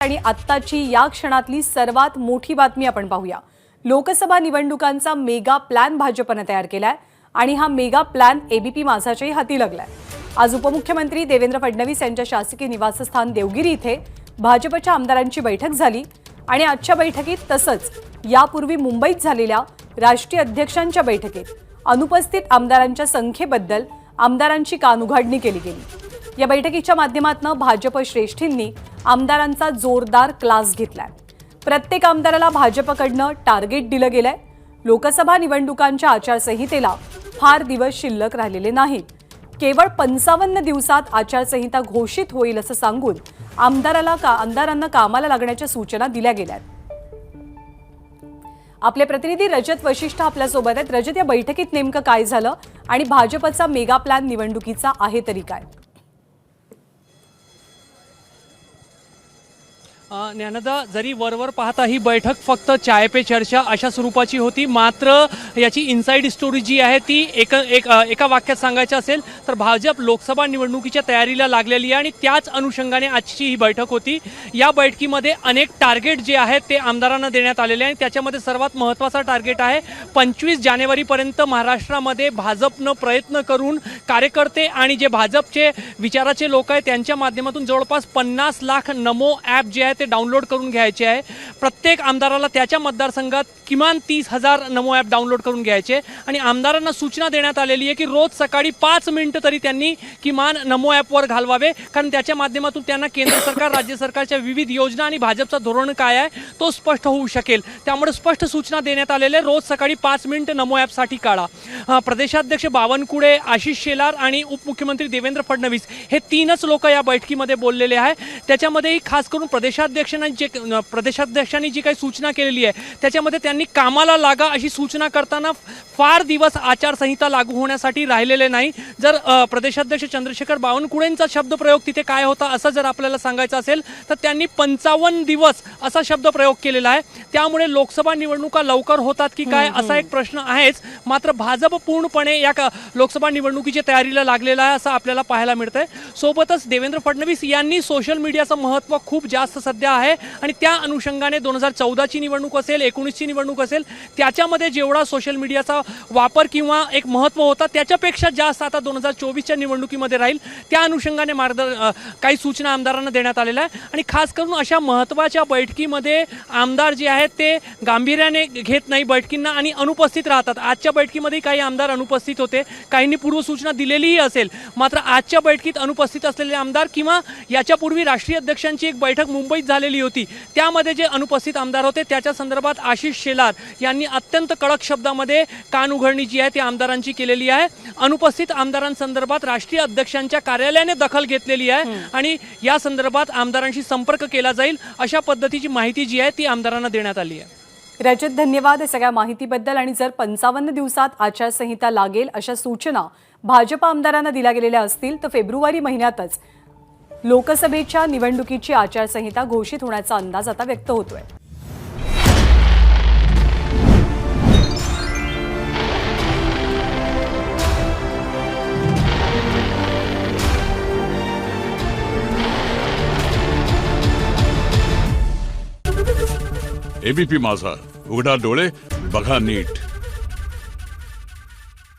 आणि आत्ताची या क्षणातली सर्वात मोठी बातमी आपण पाहूया. लोकसभा निवडणुकांचा मेगा प्लॅन भाजपनं तयार केलाय आणि हा मेगा प्लॅन एबीपी माझाच्याही हाती लागलाय. आज उपमुख्यमंत्री देवेंद्र फडणवीस यांच्या शासकीय निवासस्थान देवगिरी इथे भाजपच्या आमदारांची बैठक झाली आणि आजच्या बैठकीत तसंच यापूर्वी मुंबईत झालेल्या राष्ट्रीय अध्यक्षांच्या बैठकीत अनुपस्थित आमदारांच्या संख्येबद्दल आमदारांची कानउघाडणी केली गेली. या बैठकीच्या माध्यमातून भाजप श्रेष्ठींनी आमदारांचा जोरदार क्लास घेतलाय. प्रत्येक आमदाराला भाजपकडनं टार्गेट दिलं गेलंय. लोकसभा निवडणुकांच्या आचारसंहितेला फार दिवस शिल्लक राहिलेले नाहीत. केवळ पंचावन्न दिवसात आचारसंहिता घोषित होईल असं सांगून आमदाराला का आमदारांना कामाला लागण्याच्या सूचना दिल्या गेल्या आपले प्रतिनिधी रजत वशिष्ठ आपल्यासोबत आहेत. रजत या बैठकीत नेमकं काय झालं आणि भाजपचा मेगा प्लॅन निवडणुकीचा आहे तरी काय? ज्ञानदा जरी वरवर पाहता ही बैठक फक्त चाय पे चर्चा अशा स्वरूपाची होती मात्र याची इन्साईड स्टोरी जी आहे ती एक एक एका वाक्यात सांगायची असेल तर भाजप लोकसभा निवडणुकीच्या तयारीला लागलेली आहे आणि त्याच अनुषंगाने आजची ही बैठक होती. या बैठकीमध्ये अनेक टार्गेट जे आहेत ते आमदारांना देण्यात आलेले आहे त्याच्यामध्ये सर्वात महत्त्वाचा टार्गेट आहे पंचवीस जानेवारीपर्यंत महाराष्ट्रामध्ये भाजपनं प्रयत्न करून कार्यकर्ते आणि जे भाजपचे विचाराचे लोक आहेत त्यांच्या माध्यमातून जवळपास पन्नास लाख नमो ॲप जे आहेत ते डाउनलोड करून घ्यायचे आहे. प्रत्येक आमदाराला त्याच्या मतदारसंघात किमान तीस हजार नमो ॲप डाउनलोड करून घ्यायचे आणि आमदारांना सूचना देण्यात आलेली आहे की रोज सकाळी पाच मिनिटं तरी त्यांनी किमान नमो ॲपवर घालवावे कारण त्याच्या माध्यमातून त्यांना केंद्र सरकार राज्य सरकारच्या विविध योजना आणि भाजपचा धोरण काय आहे तो स्पष्ट होऊ शकेल. त्यामुळे स्पष्ट सूचना देण्यात आलेल्या आहे. रोज सकाळी पाच मिनिटं नमो ॲपसाठी काढा. प्रदेशाध्यक्ष बावनकुळे आशिष शेलार आणि उपमुख्यमंत्री देवेंद्र फडणवीस हे तीनच लोक या बैठकीमध्ये बोललेले आहे त्याच्यामध्येही खास करून प्रदेशात प्रदेशाध्यक्षांनी जे प्रदेशाध्यक्षांनी जी काही सूचना केलेली आहे त्याच्यामध्ये त्यांनी कामाला लागा अशी सूचना करताना फार दिवस आचारसंहिता लागू होण्यासाठी राहिलेले नाही. जर प्रदेशाध्यक्ष चंद्रशेखर बावनकुळेंचा शब्दप्रयोग तिथे काय होता असं जर आपल्याला सांगायचं असेल तर त्यांनी पंचावन्न दिवस असा शब्दप्रयोग केलेला आहे. त्यामुळे लोकसभा निवडणुका लवकर होतात की काय असा एक प्रश्न आहेच. मात्र भाजप पूर्णपणे या क- लोकसभा निवडणुकीच्या तयारीला लागलेला आहे असं आपल्याला पाहायला मिळतंय. सोबतच देवेंद्र फडणवीस यांनी सोशल मीडियाचं महत्त्व खूप जास्त सध्या आहे आणि त्या अनुषंगाने दोन हजार चौदाची निवडणूक असेल एकोणीसची निवडणूक असेल त्याच्यामध्ये जेवढा सोशल मीडियाचा वापर किंवा एक महत्त्व होता त्याच्यापेक्षा जास्त आता दोन हजार चोवीसच्या निवडणुकीमध्ये राहील. त्या अनुषंगाने मार्ग काही सूचना आमदारांना देण्यात आलेल्या आहे आणि खास करून अशा महत्त्वाच्या बैठकीमध्ये आमदार जे आहेत ते गांभीर्याने घेत नाही बैठकींना आणि अनुपस्थित राहतात. आजच्या बैठकीमध्ये काही आमदार अनुपस्थित होते. काहींनी पूर्वसूचना दिलेलीही असेल. मात्र आजच्या बैठकीत अनुपस्थित असलेले आमदार किंवा याच्यापूर्वी राष्ट्रीय अध्यक्षांची एक बैठक मुंबईत झालेली होती. त्यामध्ये जे अनुपस्थित आमदार होते त्याच्या संदर्भात आशिष शेलार यांनी अत्यंत कडक शब्दामध्ये कान उघडणी जी आहे ती आमदारांची केलेली आहे. अनुपस्थित आमदारांसंदर्भात राष्ट्रीय अध्यक्षांच्या कार्यालयाने दखल घेतलेली आहे आणि या संदर्भात आमदारांशी संपर्क केला जाईल अशा पद्धतीची माहिती जी आहे ती आमदारांना देण्यात आली आहे. रजत धन्यवाद या सगळ्या माहितीबद्दल आणि जर पंचावन्न दिवसात आचारसंहिता लागेल अशा सूचना भाजप आमदारांना दिल्या गेलेल्या असतील तर फेब्रुवारी महिन्यातच लोकसभेच्या निवडणुकीची आचारसंहिता घोषित होण्याचा अंदाज आता व्यक्त होतोय. एबीपी माझा. उघडा डोळे बघा नीट.